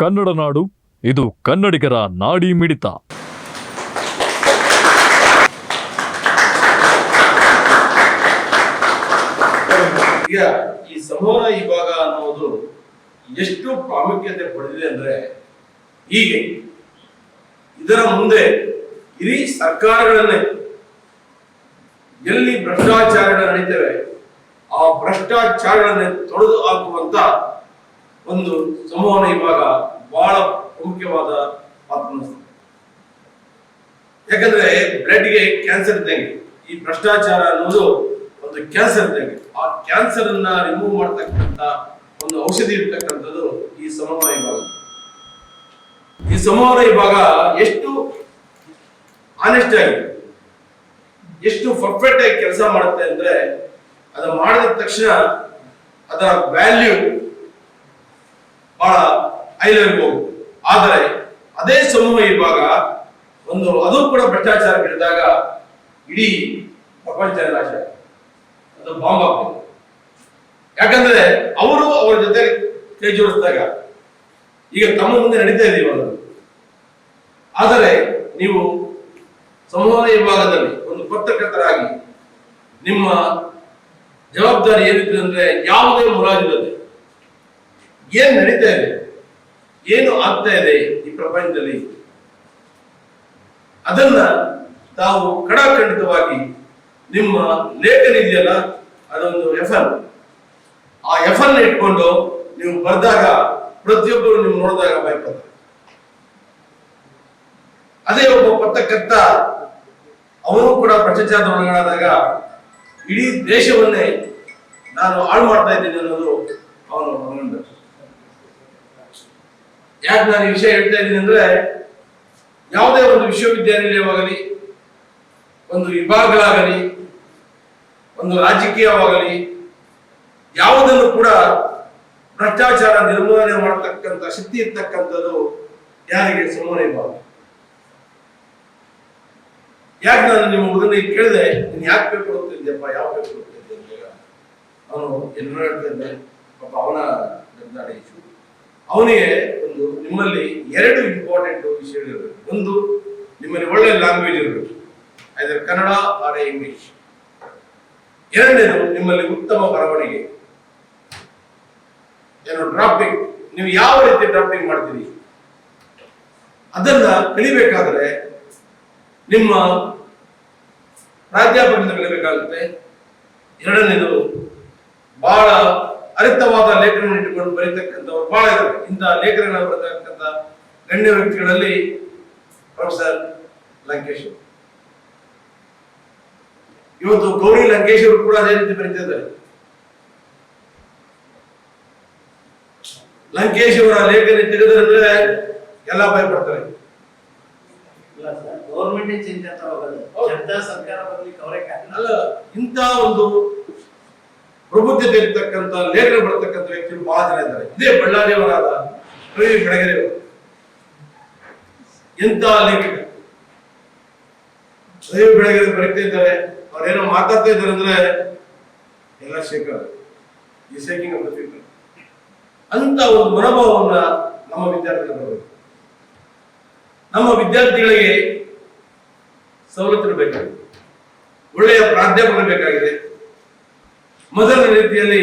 ಕನ್ನಡ ನಾಡು, ಇದು ಕನ್ನಡಿಗರ ನಾಡಿ ಮಿಡಿತ. ಈಗ ಈ ಸಂವಹನ ವಿಭಾಗ ಅನ್ನೋದು ಎಷ್ಟು ಪ್ರಾಮುಖ್ಯತೆ ಪಡೆದಿದೆ ಅಂದ್ರೆ ಹೀಗೆ. ಇದರ ಮುಂದೆ ಇಡೀ ಸರ್ಕಾರಗಳನ್ನೇ ಎಲ್ಲಿ ಭ್ರಷ್ಟಾಚಾರಗಳು ನಡೀತವೆ, ಆ ಭ್ರಷ್ಟಾಚಾರಗಳನ್ನೇ ತೊಡೆದು ಹಾಕುವಂತ ಒಂದು ಸಂವಹನ ಇವಾಗ ಬಹಳ ಮುಖ್ಯವಾದ ಪಾತ್ರ. ಯಾಕಂದ್ರೆ ಬ್ಲಡ್ಗೆ ಕ್ಯಾನ್ಸರ್ ಇದ್ದಂಗೆ, ಈ ಭ್ರಷ್ಟಾಚಾರ ಅನ್ನೋದು ಒಂದು ಕ್ಯಾನ್ಸರ್ ಇದ್ದಂಗೆ, ಆ ಕ್ಯಾನ್ಸರ್ ಅನ್ನ ರಿಮೂವ್ ಮಾಡ್ತಕ್ಕಂತ ಒಂದು ಔಷಧಿ ಇರ್ತಕ್ಕಂಥದ್ದು ಈ ಸಂವಹನ ವಿಭಾಗ ಈ ಸಂವಹನ ವಿಭಾಗ ಎಷ್ಟು ಆನೆಸ್ಟ್ ಆಗಿ, ಎಷ್ಟು ಪರ್ಫೆಕ್ಟ್ ಆಗಿ ಕೆಲಸ ಮಾಡುತ್ತೆ ಅಂದ್ರೆ, ಅದು ಮಾಡಿದ ತಕ್ಷಣ ಅದರ ವ್ಯಾಲ್ಯೂ ಬಹಳ ಹೈ ಹೋಗುತ್ತೆ ಆದರೆ ಅದೇ ಸಮೂಹ ಇರುವಾಗ ಒಂದು, ಅದು ಕೂಡ ಭ್ರಷ್ಟಾಚಾರ ಬಿಡಿದಾಗ ಇಡೀ ಪ್ರಪಂಚ ನಾಶ. ಅದು ಬಾಂಬ್ ಆಗ್ತದೆ ಯಾಕಂದ್ರೆ ಅವರು ಅವರ ಜೊತೆ ಕೈ ಜೋಡಿಸಿದಾಗ ಈಗ ತಮ್ಮ ಮುಂದೆ ನಡೀತಾ ಇದೆ ಇವಾಗ. ಆದರೆ ನೀವು ಸಮೂಹ ವಿಭಾಗದಲ್ಲಿ ಒಂದು ಪತ್ರಕರ್ತರಾಗಿ ನಿಮ್ಮ ಜವಾಬ್ದಾರಿ ಏನಿದೆ ಅಂದ್ರೆ ಯಾವುದೇ ಮುಲಾಜಿಲ್ಲದೆ ಏನ್ ನಡೀತಾ ಇದೆ? ಏನು ಆಗ್ತಾ ಇದೆ ಈ ಪ್ರಪಂಚದಲ್ಲಿ? ಅದನ್ನ ತಾವು ಕಡಾಖಂಡಿತವಾಗಿ ನಿಮ್ಮ ಲೇಖನ ಇದೆಯಲ್ಲ, ಅದೊಂದು ಎಫ್ ಎನ್ ಆ ಎಫ್ ಎನ್ ಇಟ್ಕೊಂಡು ನೀವು ಬರೆದಾಗ ಪ್ರತಿಯೊಬ್ಬರು ನೀವು ನೋಡಿದಾಗ ಭಯಪಡ್ತಾರೆ. ಅದೇ ಒಬ್ಬ ಪತ್ರಕರ್ತ, ಅವನು ಕೂಡ ಭ್ರಷ್ಟಾಚಾರದ ಒಳಗಾದಾಗ ಇಡೀ ದೇಶವನ್ನೇ ನಾನು ಹಾಳು ಮಾಡ್ತಾ ಇದ್ದೀನಿ ಅನ್ನೋದು ಅವನು ಮನಗಂಡ ಯಾಕೆ ನಾನು ಈ ವಿಷಯ ಹೇಳ್ತಾ ಇದ್ದೀನಿ ಅಂದ್ರೆ ಯಾವುದೇ ಒಂದು ವಿಶ್ವವಿದ್ಯಾನಿಲಯವಾಗಲಿ, ಒಂದು ವಿಭಾಗಗಳಾಗಲಿ, ಒಂದು ರಾಜಕೀಯವಾಗಲಿ, ಯಾವುದನ್ನು ಕೂಡ ಭ್ರಷ್ಟಾಚಾರ ನಿರ್ಮೂಲನೆ ಮಾಡತಕ್ಕಂತ ಶಕ್ತಿ ಇರ್ತಕ್ಕಂಥದ್ದು ಯಾರಿಗೆ ಸುಮ್ಮನೆ ಬಾರದು ಯಾಕೆ ನಾನು ನಿಮ್ಮ ಹುಡುಗನ ಕೇಳಿದೆ, ನೀನು ಯಾಕೆ ಬೇಕು ಹೋಗ್ತಿದ್ದೆಪ್ಪ ಯಾವ ಬೇಕು ಹೋಗ್ತಿದ್ದೆ ಅಂದಾಗ ಅವನು ಎಲ್ಲರೂ ಹೇಳ್ತಾ ಇದ್ದೆ ಪಾಪ ಅವನ ಗದ್ದಾಡಿ ಅವನಿಗೆ ಒಂದು ನಿಮ್ಮಲ್ಲಿ ಎರಡು ಇಂಪಾರ್ಟೆಂಟ್ ವಿಷಯಗಳಿರಬೇಕು. ಒಂದು ನಿಮ್ಮಲ್ಲಿ ಒಳ್ಳೆ ಲ್ಯಾಂಗ್ವೇಜ್ ಇರಬೇಕು. ಅದರ ಕನ್ನಡ ಆರ್ ಇಂಗ್ಲಿಷ್ ಎರಡನೇದು ನಿಮ್ಮಲ್ಲಿ ಉತ್ತಮ ಬರವಣಿಗೆ. ಏನು ಡ್ರಾಫ್ಟಿಂಗ್ ನೀವು ಯಾವ ರೀತಿ ಡ್ರಾಫ್ಟಿಂಗ್ ಮಾಡ್ತೀರಿ? ಅದನ್ನ ಕಲಿಬೇಕಾದ್ರೆ ನಿಮ್ಮ ಪ್ರಾಧ್ಯಾಪಕರಿಂದ ಕಲಿಬೇಕಾಗುತ್ತೆ. ಎರಡನೇದು ಬಹಳ ಅರಿತವಾದ ಲೇಖನ ಇಟ್ಟುಕೊಂಡು ಬರೀತಕ್ಕಂಥವ್ರು ಬಹಳ ಇದ್ದಾರೆ ಇಂಥ ಲೇಖನಗಳನ್ನು ಬರೆತಕ್ಕಂಥ ಗಣ್ಯ ವ್ಯಕ್ತಿಗಳಲ್ಲಿ ಪ್ರೊಫೆಸರ್ ಲಂಕೇಶ್. ಇವತ್ತು ಗೌರಿ ಲಂಕೇಶ್ ಅವರು ಕೂಡ ಅದೇ ರೀತಿ ಬರೀತಾ ಇದ್ದಾರೆ. ಲಂಕೇಶ್ ಅವರ ಲೇಖನ ತೆಗೆದ್ರೆ ಎಲ್ಲ ಭಯಪಡ್ತಾರೆ. ಇಲ್ಲ ಸರ್ ಗೌರ್ಮೆಂಟ್. ಸರ್ಕಾರ ಬರ್ಲಿಕ್ಕೆ ಅವರೇ ಕಾರಣ. ಅಲ್ಲ ಇಂಥ ಒಂದು ಪ್ರಬುದ್ಧತೆ ಇರ್ತಕ್ಕಂಥ ಲೇಖನ ಬರ್ತಕ್ಕಂಥ ವ್ಯಕ್ತಿಗಳು ಬಹಳ ಜನ ಇದ್ದಾರೆ. ಇದೇ ಬಳ್ಳಾರಿಯವರಾದ ರವಿ ಬೆಳಗೆರೆಯವರು. ಎಂತ ಲೇಖಕ ರವಿ ಬೆಳಗೆರೆ ಬರೀತಾ ಇದ್ದಾರೆ. ಅವ್ರೇನೋ ಮಾತಾಡ್ತಾ ಇದ್ದಾರೆ ಅಂದ್ರೆ ಎಲ್ಲ ಶೇಖರ್, ಈ ಶೇಕಿಂಗ್ ದ ಅಂತ ಒಂದು ಮನೋಭಾವವನ್ನ ನಮ್ಮ ವಿದ್ಯಾರ್ಥಿಗಳು ನಮ್ಮ ವಿದ್ಯಾರ್ಥಿಗಳಿಗೆ ಸವಲತ್ತು ಬೇಕಾಗಿದೆ. ಒಳ್ಳೆಯ ಪ್ರಾಧ್ಯಾಪಕರು ಬೇಕಾಗಿದೆ. ಮೊದಲ ರೀತಿಯಲ್ಲಿ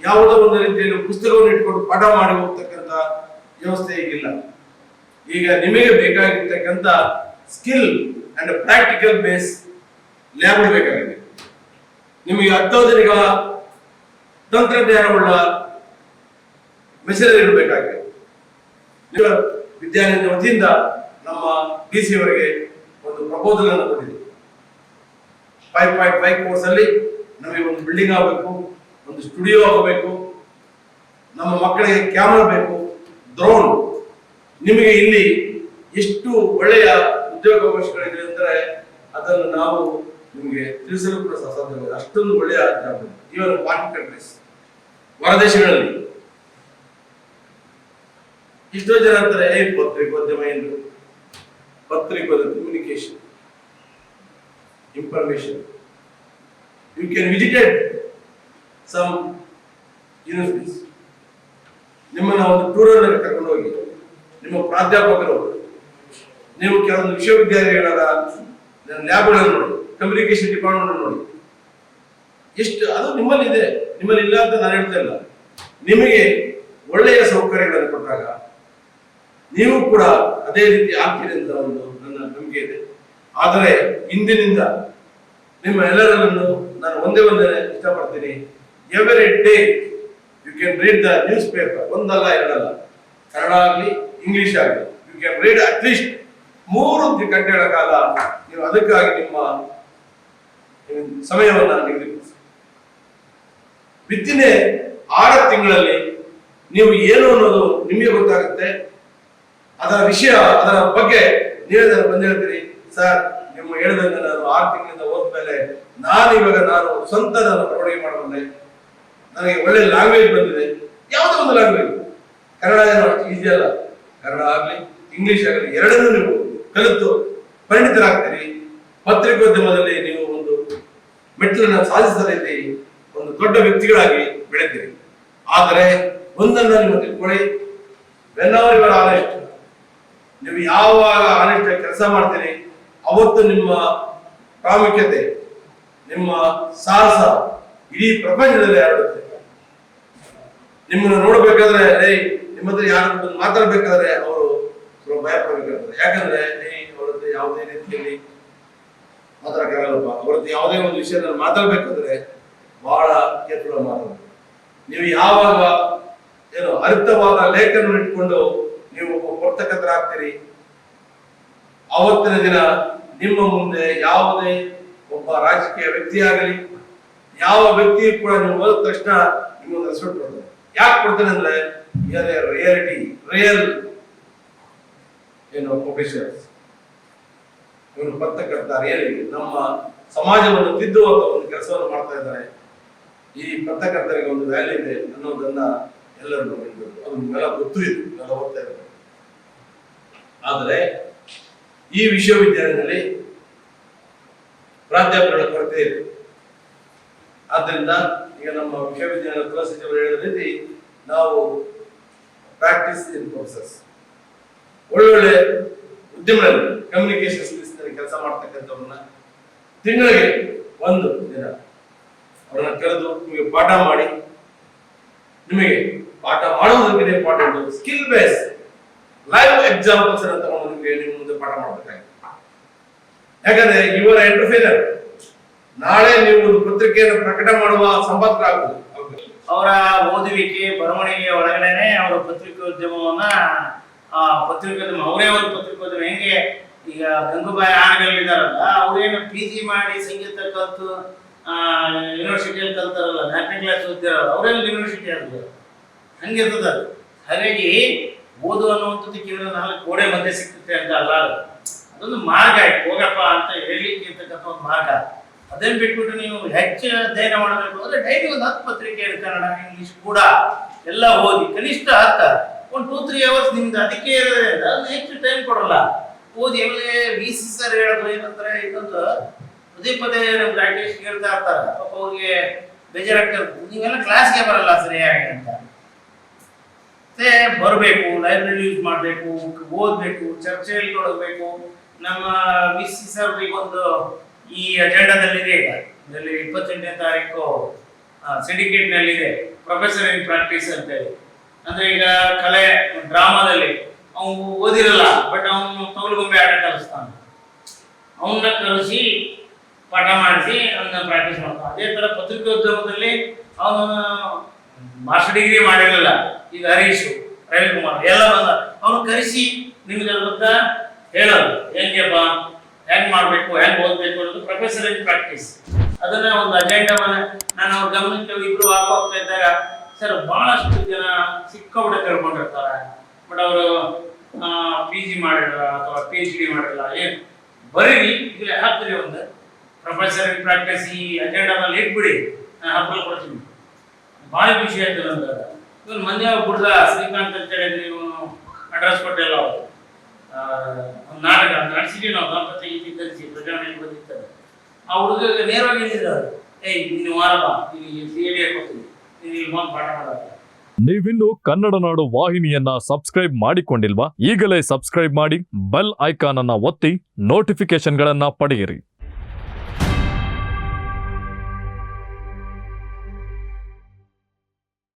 ಯಾವುದೋ ಒಂದು ರೀತಿಯಲ್ಲಿ ಪುಸ್ತಕವನ್ನು ಇಟ್ಕೊಂಡು ಪಾಠ ಮಾಡಿ ಹೋಗ್ತಕ್ಕಂಥ ವ್ಯವಸ್ಥೆ ಈಗಿಲ್ಲ. ಈಗ ನಿಮಗೆ ಬೇಕಾಗಿರ್ತಕ್ಕಂಥ skill and practical base lab ಬೇಕಾಗಿದೆ. ನಿಮಗೆ ಅತ್ಯಾಧುನಿಕ ತಂತ್ರಜ್ಞಾನವುಳ್ಳ ಮೆಷಿನರಿ ಇರಬೇಕಾಗಿದೆ ವಿದ್ಯಾಲಯದ ವತಿಯಿಂದ ನಮ್ಮ ಡಿ ಸಿ ಅವರಿಗೆ ಒಂದು ಪ್ರಪೋಸಲ್ ಅನ್ನು ಕೊಟ್ಟಿದೆ ಫೈವ್ ಪಾಯಿಂಟ್ ಫೈವ್ ಕೋರ್ಸ್ ಅಲ್ಲಿ ನಮಗೆ ಒಂದು ಬಿಲ್ಡಿಂಗ್ ಆಗಬೇಕು, ಒಂದು ಸ್ಟುಡಿಯೋ ಆಗಬೇಕು, ನಮ್ಮ ಮಕ್ಕಳಿಗೆ ಕ್ಯಾಮ್ರಾ ಬೇಕು ಡ್ರೋನ್ ನಿಮಗೆ ಇಲ್ಲಿ ಎಷ್ಟು ಒಳ್ಳೆಯ ಉದ್ಯೋಗಾವಕಾಶಗಳಿದೆ ಅಂದರೆ ಅದನ್ನು ನಾವು ನಿಮಗೆ ತಿಳಿಸಲು ಕೂಡ ಸಾಧ್ಯವಾಗಿದೆ ಅಷ್ಟೊಂದು ಒಳ್ಳೆಯ ಇವನ್ ಫಾರಿನ್ ಕಂಟ್ರೀಸ್ ಹೊರದೇಶಗಳಲ್ಲಿ. ಎಷ್ಟೋ ಜನ ಅಂತಾರೆ, ಏ ಪತ್ರಿಕೋದ್ಯಮ ಎಂದು ಪತ್ರಿಕೋದ್ಯಮ communication information. You can visit some universities. ನಿಮ್ಮನ್ನು ಒಂದು ಟೂರಲ್ಲಿ ಕರ್ಕೊಂಡು ಹೋಗಿ. ನಿಮ್ಮ ಪ್ರಾಧ್ಯಾಪಕರು, ನೀವು ಕೆಲವೊಂದು ವಿಶ್ವವಿದ್ಯಾಲಯಗಳ ಲ್ಯಾಬ್ಗಳನ್ನು ನೋಡಿ ಕಮ್ಯುನಿಕೇಶನ್ ಡಿಪಾರ್ಟ್ಮೆಂಟ್ ನೋಡಿ. ಎಷ್ಟು, ಅದು ನಿಮ್ಮಲ್ಲಿ ಇದೆ ನಿಮ್ಮಲ್ಲಿ ಇಲ್ಲ ಅಂತ ನಾನು ಹೇಳ್ತಾ ಇಲ್ಲ. ನಿಮಗೆ ಒಳ್ಳೆಯ ಸೌಕರ್ಯಗಳನ್ನು ಕೊಟ್ಟಾಗ ನೀವು ಕೂಡ ಅದೇ ರೀತಿ ಆಗ್ತೀರಿ ಅಂತ ಒಂದು ನನ್ನ ನಂಬಿಕೆ ಇದೆ. ಆದರೆ, ಇಂದಿನಿಂದ ನಿಮ್ಮ ಎಲ್ಲರನ್ನು ನಾನು ಒಂದೇ ಒಂದೇ ಇಷ್ಟಪಡ್ತೀನಿ. Every day you can read the newspaper ಒಂದಲ್ಲ, ಎರಡಲ್ಲ. ಕನ್ನಡ ಆಗಲಿ ಇಂಗ್ಲಿಷ್ ಆಗಲಿ ಯು ಕ್ಯಾನ್ ರೀಡ್ ಅಟ್ಲೀಸ್ಟ್ ಮೂರು ಗಂಟೆಗಳ ಕಾಲ ನೀವು ಅದಕ್ಕಾಗಿ ನಿಮ್ಮ ಸಮಯವನ್ನು ನಿಗದಿಪಡಿಸಿ. ಬಿತ್ತಿನ ಆರು ತಿಂಗಳಲ್ಲಿ ನೀವು ಏನು ಅನ್ನೋದು ನಿಮಗೆ ಗೊತ್ತಾಗುತ್ತೆ. ಅದರ ವಿಷಯ, ಅದರ ಬಗ್ಗೆ ನೀವೇ ಬಂದಿರ್ತೀರಿ ಸರ್ ನಿಮ್ಮ ಹೇಳಿದಂತೆ ನಾನು ಆರು ತಿಂಗಳಿಂದ ಹೋದ್ಮೇಲೆ ನಾನು ಇವಾಗ ನಾನು ಸ್ವಂತ ನಾನು ಬರವಣಿಗೆ ಮಾಡಿಕೊಂಡೆ. ನನಗೆ ಒಳ್ಳೆ ಲ್ಯಾಂಗ್ವೇಜ್ ಬಂದಿದೆ. ಯಾವುದೋ ಒಂದು ಲ್ಯಾಂಗ್ವೇಜ್ ಕನ್ನಡ ಏನು ಅಷ್ಟು ಈಸಿ ಅಲ್ಲ. ಕನ್ನಡ ಆಗಲಿ ಇಂಗ್ಲಿಷ್ ಆಗಲಿ, ಎರಡನ್ನೂ ನೀವು ಕಲಿತು ಪರಿಣಿತರಾಗ್ತೀರಿ. ಪತ್ರಿಕೋದ್ಯಮದಲ್ಲಿ ನೀವು ಒಂದು ಮೆಟ್ಟಲನ್ನು ಸಾಧಿಸಲಿದ್ದೀರಿ ಒಂದು ದೊಡ್ಡ ವ್ಯಕ್ತಿಗಳಾಗಿ ಬೆಳಿತೀರಿ ಆದರೆ ಒಂದನ್ನು ನೀವು ತಿಳ್ಕೊಳ್ಳಿ. ಬೆನ್ನವರಿವರ ಆನೆಸ್ಟ್ ನೀವು ಯಾವಾಗ ಆನೆಸ್ಟ್ ಕೆಲಸ ಮಾಡ್ತೀರಿ ಅವತ್ತು ನಿಮ್ಮ ಪ್ರಾಮುಖ್ಯತೆ, ನಿಮ್ಮ ಸಾಹಸ ಇಡೀ ಪ್ರಪಂಚದಲ್ಲಿ ಹರಡುತ್ತೆ. ನಿಮ್ಮನ್ನು ನೋಡ್ಬೇಕಾದ್ರೆ ಏಯ್ ನಿಮ್ಮ ಹತ್ರ ಯಾರು ಮಾತಾಡಬೇಕಾದ್ರೆ ಅವರು ಸ್ವಲ್ಪ ಭಯ ಪಡಬೇಕಾಗ್ತದೆ ಯಾಕಂದ್ರೆ ಏಯ್ ಅವ್ರದ್ದು ಯಾವುದೇ ರೀತಿಯಲ್ಲಿ ಮಾತಾಡಕ್ಕಾಗಲ್ಲಪ್ಪ. ಅವ್ರದ್ದು ಯಾವುದೇ ಒಂದು ವಿಷಯದಲ್ಲಿ ಮಾತಾಡ್ಬೇಕಾದ್ರೆ ಬಹಳ ಕೇರ್ಫುಲ್ ಮಾತಾಡಬೇಕು. ನೀವು ಯಾವಾಗ ಏನು ಅರ್ಥವಾದ ಲೇಖನ ಇಟ್ಕೊಂಡು ನೀವು ಪರ್ತಕರ್ತರಾಗ್ತೀರಿ ಅವತ್ತಿನ ದಿನ ನಿಮ್ಮ ಮುಂದೆ ಯಾವುದೇ ಒಬ್ಬ ರಾಜಕೀಯ ವ್ಯಕ್ತಿ ಆಗಲಿ ಯಾವ ವ್ಯಕ್ತಿ ಕೂಡ ನೀವು ಹೋದ ತಕ್ಷಣ ನಿಮ್ಮೊಂದು ರೆಸ್ಪೆಕ್ಟ್ ಯಾಕೆ ಕೊಡ್ತಾನೆ ಅಂದ್ರೆ ರಿಯಾಲಿಟಿ ರಿಯಲ್ ಏನು ಪ್ರೊಫೆಷನಲ್ಸ್ ಇವರು ಪತ್ರಕರ್ತ ರಿಯಾಲಿಟಿ ನಮ್ಮ ಸಮಾಜವನ್ನು ತಿದ್ದುವಂತ ಒಂದು ಕೆಲಸವನ್ನು ಮಾಡ್ತಾ ಇದ್ದಾರೆ. ಈ ಪತ್ರಕರ್ತರಿಗೆ ಒಂದು ವ್ಯಾಲ್ಯೂ ಇದೆ ಅನ್ನೋದನ್ನ ಎಲ್ಲರೂ ಅದು ಗೊತ್ತು ಇದೆ. ಆದರೆ ಈ ವಿಶ್ವವಿದ್ಯಾಲಯದಲ್ಲಿ ಪ್ರಾಧ್ಯಾಪಕರ ಕೊರತೆ ಇದೆ. ಆದ್ದರಿಂದ ಈಗ ನಮ್ಮ ವಿಶ್ವವಿದ್ಯಾಲಯ ಕುಲಸಚಿವರು ಹೇಳಿದ ರೀತಿ ನಾವು ಪ್ರಾಕ್ಟೀಸ್ ಇನ್ ಪ್ರೋಸೆಸ್ ಒಳ್ಳೊಳ್ಳೆ ಉದ್ಯಮಗಳಲ್ಲಿ ಕಮ್ಯುನಿಕೇಶನ್ ಸ್ಕಿಲ್ಸ್ ಕೆಲಸ ಮಾಡ್ತಕ್ಕಂಥವ್ರನ್ನ ತಿಂಗಳಿಗೆ ಒಂದು ದಿನ ಅವರನ್ನ ಕರೆದು ನಿಮಗೆ ಪಾಠ ಮಾಡಿ, ನಿಮಗೆ ಪಾಠ ಮಾಡುವುದಕ್ಕೆ important skill base live examples ಅಂತ ತಗೊಂಡು ನಿಮ್ಮ ಮುಂದೆ ಪಾಠ ಮಾಡಬೇಕಾಗಿದೆ. ಯಾಕಂದ್ರೆ ಇವರ ಎಂಟರ್ಫೇನರ್ ನಾಳೆ ನೀವು ಒಂದು ಪತ್ರಿಕೆಯನ್ನು ಪ್ರಕಟ ಮಾಡುವ ಸಂಪಾದಕ ಆಗುದು ಅವರ ಓದುವಿಕೆ, ಬರವಣಿಗೆ ಒಳಗಡೆನೆ ಅವರ ಪತ್ರಿಕೋದ್ಯಮವನ್ನ, ಆ ಪತ್ರಿಕೋದ್ಯಮ, ಅವರೇ ಒಂದು ಪತ್ರಿಕೋದ್ಯಮ. ಹೆಂಗೆ ಈಗ ಗಂಗೂಬಾಯಿ ಆನೆಗಳಿದ್ದಾರಲ್ಲ ಅವ್ರೇನು ಪಿ ಜಿ ಮಾಡಿ ಸಂಗೀತ ಕಲ್ತು ಯೂನಿವರ್ಸಿಟಿಯಲ್ಲಿ ಕಲ್ತಾರಲ್ಲ, ನಾಲ್ಕನೇ ಕ್ಲಾಸ್ ಓದ್ತಿರಲ್ಲ ಅವರೇ ಒಂದು ಯೂನಿವರ್ಸಿಟಿ ಆಗ್ಬೋದು ಹಂಗಿರ್ತದ. ಹಾಗಾಗಿ ಓದು ಅನ್ನುವಂಥದ್ದು ಕೇವಲ ನಾಲ್ಕು ಗೋಡೆ ಮಧ್ಯೆ ಸಿಗ್ತದೆ ಅಂತ ಅಲ್ಲ ಅದು. ಅದೊಂದು ಮಾರ್ಗ ಹೋಗಪ್ಪ ಅಂತ ಹೇಳಲಿಕ್ಕೆ ಇರ್ತಕ್ಕಂಥ ಒಂದು ಮಾರ್ಗ. ಅದನ್ನು ಬಿಟ್ಬಿಟ್ಟು ನೀವು ಹೆಚ್ಚು ಅಧ್ಯಯನ ಮಾಡಬೇಕು ಅಂದ್ರೆ ಡೈಲಿ ಒಂದು ಹತ್ತು ಪತ್ರಿಕೆ ಕನ್ನಡ, ಇಂಗ್ಲಿಷ್ ಕೂಡ. ಎಲ್ಲ ಓದಿ. ಕನಿಷ್ಠ ಹತ್ತ. ಒಂದು ಟೂ ತ್ರೀ ಅವರ್ಸ್ ನಿಮ್ದು ಅದಕ್ಕೆ ಇರೋದ್ರಿಂದ ಹೆಚ್ಚು ಟೈಮ್ ಕೊಡಲ್ಲ. ಓದಿ ಆಮೇಲೆ ವಿ ಸಿ ಸರ್ ಹೇಳೋದು ಏನಂದ್ರೆ ಇದೊಂದು ಪದೇ ಪದೇ ನಮ್ಮ ರಾಕೇಶ್ ಇರ್ತಾರೆ. ಪಾಪ ಅವ್ರಿಗೆ ಬೇಜಾರಾಗ್ತಾರೆ ನೀವೆಲ್ಲ ಕ್ಲಾಸ್ಗೆ ಬರಲ್ಲ ಸರಿಯಾಗಿ ಅಂತ. ಬರಬೇಕು ಲೈಬ್ರರಿ ಯೂಸ್ ಮಾಡಬೇಕು ಓದಬೇಕು, ಚರ್ಚೆಯಲ್ಲಿ ತೊಡಗಬೇಕು. ನಮ್ಮ ವಿ ಸಿ ಸರ್ ಒಂದು ಈ ಅಜೆಂಡಾದಲ್ಲಿದೆ. ಈಗ ಇದರಲ್ಲಿ ಇಪ್ಪತ್ತೆಂಟನೇ ತಾರೀಕು ಸಿಂಡಿಕೇಟ್ನಲ್ಲಿದೆ ನಲ್ಲಿದೆ. ಪ್ರೊಫೆಸರ್ ಇನ್ ಪ್ರಾಕ್ಟೀಸ್ ಅಂತೇಳಿ. ಅಂದ್ರೆ ಈಗ ಕಲೆ ಡ್ರಾಮಾದಲ್ಲಿ ಅವನು ಓದಿರಲ್ಲ ಬಟ್ ಅವನು ತೋಲುಗೊಂಬೆ ಆಟ ಕಲಿಸ್ತಾನೆ. ಅವನ್ನ ಕಲಿಸಿ ಪಾಠ ಮಾಡಿಸಿ ಅವನ್ನ ಪ್ರಾಕ್ಟೀಸ್ ಮಾಡ್ತಾನೆ. ಅದೇ ತರ ಪತ್ರಿಕೋದ್ಯಮದಲ್ಲಿ ಅವನು ಮಾಸ್ಟರ್ ಡಿಗ್ರಿ ಮಾಡಿರಲಿಲ್ಲ. ಈಗ ಹರೀಶ್, ರವಿಕುಮಾರ್ ಎಲ್ಲ ಬಂದ ಅವನು ಕರೆಸಿ ನಿಮ್ಗೆ ಗೊತ್ತಾ? ಹೇಳೋದು ಹೆಂಗೆಪ್ಪ ಹೆಂಗ್ ಮಾಡ್ಬೇಕು, ಹೆಂಗ್ ಓದ್ಬೇಕು ಅನ್ನೋದು ಪ್ರೊಫೆಸರ್ ಇನ್ ಪ್ರಾಕ್ಟೀಸ್ ಅದನ್ನ ಒಂದು ಅಜೆಂಡವನ್ನ ನಾನು ಅವ್ರ ಗಮನಕ್ಕೆ ಇಬ್ರು ಹಾಕಿ ಹೋಗ್ತಾ ಇದ್ದಾಗ, ಸರ್ ಬಹಳಷ್ಟು ಜನ ಸಿಕ್ಕಾಪಟ್ಟೆ ಕರ್ಕೊಂಡಿರ್ತಾರೆ. ಬಟ್ ಅವರು ಪಿ ಜಿ ಮಾಡಿರಲ್ಲ ಅಥವಾ ಪಿ ಎಚ್ ಡಿ ಮಾಡಿರಲ್ಲ ಏನು? ಬರೀರಿ ಇಲ್ಲಿ ಹಾಕ್ತೀರಿ ಒಂದು. ಪ್ರೊಫೆಸರ್ ಇನ್ ಪ್ರಾಕ್ಟೀಸ್ ಈ ಅಜೆಂಡಾದಲ್ಲಿ ಇಟ್ಬಿಡಿ. ನಾನು ಹಾಕಲು ಕೊಡ್ತೀನಿ. ಭಾಳ ಖುಷಿ ಆಯ್ತು ನನಗೆ ಇವ್ನು ಮೊನ್ನೆ ಬಿಡ್ದ ಶ್ರೀಕಾಂತ್ ಅಂತ ಹೇಳಿ ನೀವು ಅಡ್ರೆಸ್ ಕೊಟ್ಟಿಲ್ಲ ಅವರು. ಒಂದು ನಾಟಕ ನಡೆಸಿದ್ವಿ ನಾವು ದಂಪತಿ ಗೀತಿ ಕಲಿಸಿ ಪ್ರಜಾವಣೆಗೆ ಬಂದಿರ್ತಾರೆ ಆ ಹುಡುಗರಿಗೆ ನೇರವಾಗಿ ಹೇಳಿದ್ರು, ಏಯ್, ನೀನು ವಾರಪ್ಪ ನೀನು ಸಿ ಎ ಡಿ ಕೊಡ್ತೀನಿ, ನೀನು ಇಲ್ಲಿ ಬಂದು ಪಾಠ ಮಾಡೋದು ನೀವಿನ್ನು ಕನ್ನಡ ನಾಡು ವಾಹಿನಿಯನ್ನ ಸಬ್ಸ್ಕ್ರೈಬ್ ಮಾಡಿಕೊಂಡಿಲ್ವಾ? ಈಗಲೇ ಸಬ್ಸ್ಕ್ರೈಬ್ ಮಾಡಿ, ಬೆಲ್ ಐಕಾನ್ ಅನ್ನ ಒತ್ತಿ ನೋಟಿಫಿಕೇಶನ್ಗಳನ್ನ ಪಡೆಯಿರಿ.